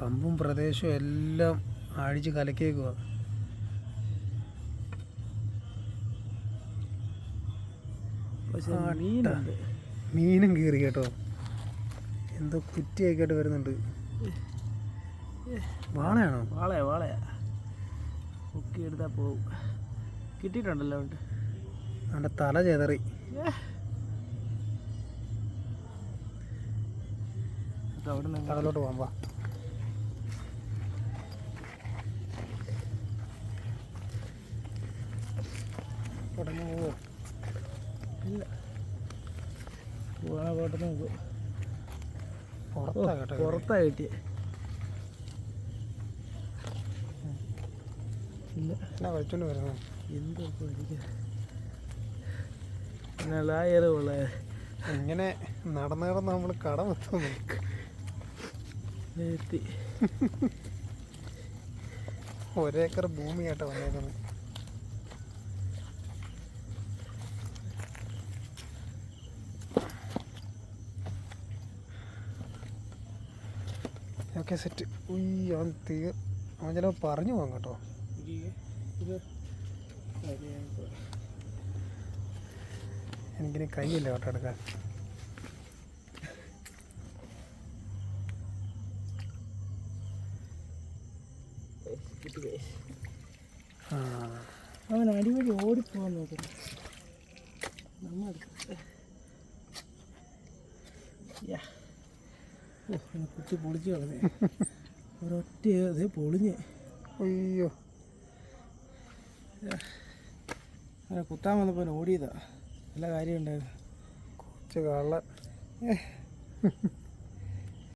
കമ്പും പ്രദേശവും എല്ലാം അഴിച്ച് കലക്കിയേക്കുക. മീനും കീറി കേട്ടോ. എന്തോ കുറ്റിയൊക്കെയായിട്ട് വരുന്നുണ്ട്. വാളയാണോ? വാളയാ വാളയാ. കുക്കി എടുത്താൽ പോവും. കിട്ടിയിട്ടുണ്ടല്ലോ ഉണ്ട്. അവന്റെ തല ചെതറി. അവിടെ നിന്ന് കടലോട്ട് പോകാം പോവോ ഇല്ല. പോകാൻ പോട്ടെ നോക്കൂ. പുറത്താ കിട്ടിയ. ഇല്ല. എന്നാ കഴിച്ചോണ്ട് വരുന്നത് എന്തൊക്കെ ഉള്ള? ഇങ്ങനെ നടന്ന് നടന്ന് നമ്മൾ കടം എത്തുന്നു എത്തി ഒരേക്കർ ഭൂമിയായിട്ട് വന്നേക്കുന്നത്. ഓക്കെ സെറ്റ് ഉയ്യ് അവൻ തീ അവൻ ചിലപ്പോൾ പറഞ്ഞു പോകാം കേട്ടോ. എനിക്കിനി കൈയില്ല കേട്ടോ എടുക്കാൻ. അവൻ അടിപൊളി ഓടിപ്പോവാൻ നോക്കുന്നു. നമ്മൾ എന്നെ കുത്തി പൊളിച്ച് കളഞ്ഞേ. ഒരൊറ്റ അതേ പൊളിഞ്ഞ്. അയ്യോ. അങ്ങനെ കുത്താൻ വന്നപ്പോൾ ഓടിയതാ. നല്ല കാര്യം ഉണ്ടായിരുന്നു കുറച്ച് കള്ള